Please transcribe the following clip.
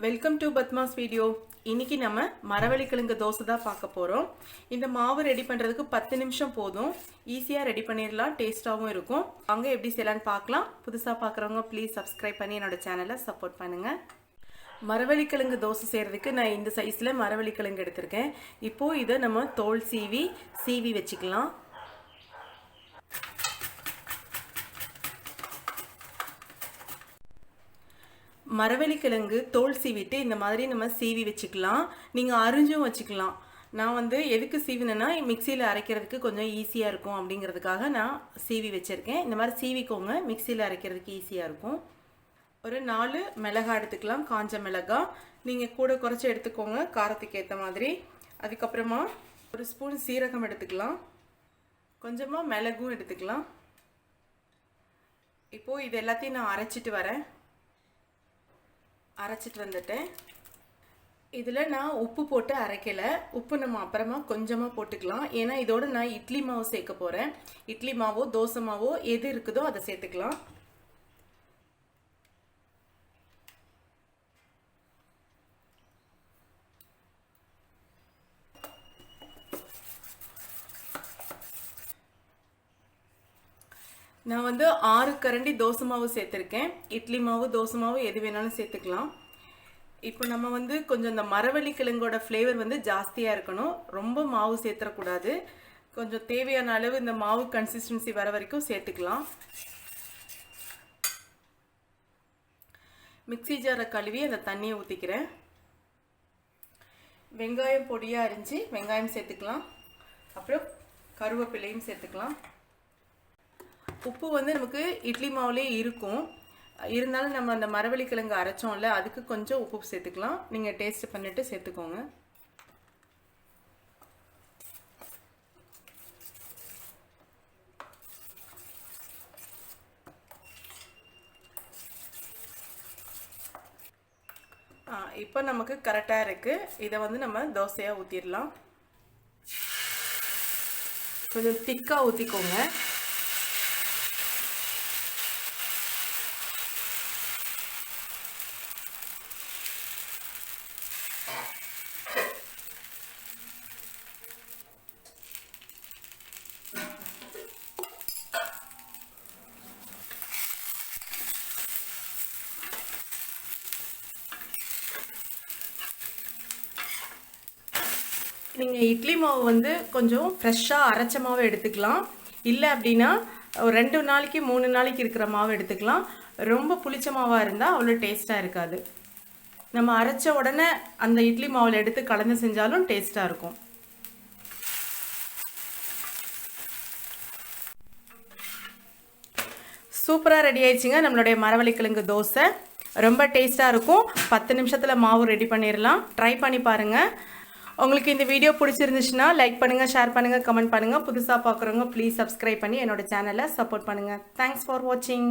Welcome to Padma's video இன்னைக்கு நம்ம மரவள்ளி கிழங்கு தோசை தான் பார்க்க போகிறோம் இந்த மாவு ரெடி பண்ணுறதுக்கு பத்து நிமிஷம் போதும். ஈஸியாக ரெடி பண்ணிடலாம். டேஸ்ட்டாகவும் இருக்கும். அங்கே எப்படி செய்யலான்னு பார்க்கலாம். புதுசாக பார்க்குறவங்க ப்ளீஸ் சப்ஸ்கிரைப் பண்ணி என்னோட சேனலை சப்போர்ட் பண்ணுங்கள் மரவள்ளி கிழங்கு தோசை செய்கிறதுக்கு நான் இந்த சைஸில் மரவள்ளி கிழங்கு எடுத்திருக்கேன். இப்போது இதை நம்ம தோல் சீவி சீவி வச்சுக்கலாம். மரவள்ளிக்கிழங்கு தோல் சீவிட்டு இந்த மாதிரி நம்ம சீவி வச்சுக்கலாம். நீங்கள் அரிஞ்சும் வச்சுக்கலாம். நான் வந்து எதுக்கு சீவினேன்னா மிக்சியில் அரைக்கிறதுக்கு கொஞ்சம் ஈஸியாக இருக்கும் அப்படிங்கிறதுக்காக நான் சீவி வச்சுருக்கேன். இந்த மாதிரி சீவிக்கோங்க மிக்சியில் அரைக்கிறதுக்கு ஈஸியாக இருக்கும். ஒரு நாலு மிளகா எடுத்துக்கலாம் காஞ்ச மிளகா நீங்கள் கூட குறைச்சி எடுத்துக்கோங்க காரத்துக்கு ஏற்ற மாதிரி. அதுக்கப்புறமா ஒரு ஸ்பூன் சீரகம் எடுத்துக்கலாம். கொஞ்சமாக மிளகும் எடுத்துக்கலாம். இப்போது இது எல்லாத்தையும் நான் அரைச்சிட்டு வரேன். அரைச்சிட்டு வந்துட்டேன். இதில் நான் உப்பு போட்டு அரைக்கலை. உப்பு நம்ம அப்புறமா கொஞ்சமாக போட்டுக்கலாம். ஏன்னா இதோட நான் இட்லி மாவு சேர்க்க போகிறேன் இட்லி மாவோ தோசை மாவோ எது இருக்குதோ அதை சேர்த்துக்கலாம். நான் வந்து ஆறு கரண்டி தோசை மாவு சேர்த்துருக்கேன். இட்லி மாவு தோசை மாவு எது வேணாலும் சேர்த்துக்கலாம். இப்போ நம்ம வந்து கொஞ்சம் இந்த மரவள்ளி கிழங்கோட ஃப்ளேவர் வந்து ஜாஸ்தியாக இருக்கணும். ரொம்ப மாவு சேர்த்துடக்கூடாது கொஞ்சம் தேவையான அளவு இந்த மாவு கன்சிஸ்டன்சி வர வரைக்கும் சேர்த்துக்கலாம். மிக்சி ஜாரை கழுவி அந்த தண்ணியை ஊற்றிக்கிறேன் வெங்காயம் பொடியாக அரிஞ்சு வெங்காயம் சேர்த்துக்கலாம். அப்புறம் கருவேப்பிலையும் சேர்த்துக்கலாம். உப்பு வந்து நமக்கு இட்லி மாவுலேயே இருக்கும். இருந்தாலும் நம்ம அந்த மரவள்ளி கிழங்கு அரைச்சோம்ல அதுக்கு கொஞ்சம் உப்பு சேர்த்துக்கலாம். நீங்கள் டேஸ்ட் பண்ணிவிட்டு சேர்த்துக்கோங்க. இப்போ நமக்கு கரெக்டாக இருக்குது இதை வந்து நம்ம தோசையாக ஊற்றிடலாம் கொஞ்சம் திக்காக ஊற்றிக்கோங்க நீங்கள் இட்லி மாவு வந்து கொஞ்சம் ஃப்ரெஷ்ஷாக அரைச்ச மாவு எடுத்துக்கலாம். இல்லை அப்படின்னா ஒரு ரெண்டு நாளைக்கு மூணு நாளைக்கு இருக்கிற மாவு எடுத்துக்கலாம். ரொம்ப புளிச்ச மாவாக இருந்தால் அவ்வளோ டேஸ்ட்டாக இருக்காது. நம்ம அரைச்ச உடனே அந்த இட்லி மாவில் எடுத்து கலந்து செஞ்சாலும் டேஸ்ட்டாக இருக்கும். சூப்பராக ரெடி ஆயிடுச்சுங்க நம்மளுடைய மரவள்ளிக்கிழங்கு தோசை. ரொம்ப டேஸ்ட்டாக இருக்கும். பத்து நிமிஷத்தில் மாவு ரெடி பண்ணிடலாம் ட்ரை பண்ணி பாருங்கள் உங்களுக்கு இந்த வீடியோ பிடிச்சிருந்துச்சுன்னா லைக் பண்ணுங்கள் ஷேர் பண்ணுங்கள் கமெண்ட் பண்ணுங்கள் புதுசாக பார்க்குறவங்க ப்ளீஸ் சப்ஸ்கிரைப் பண்ணி என்னோட சேனலை சப்போர்ட் பண்ணுங்கள் தேங்க்ஸ் ஃபார் வாட்சிங்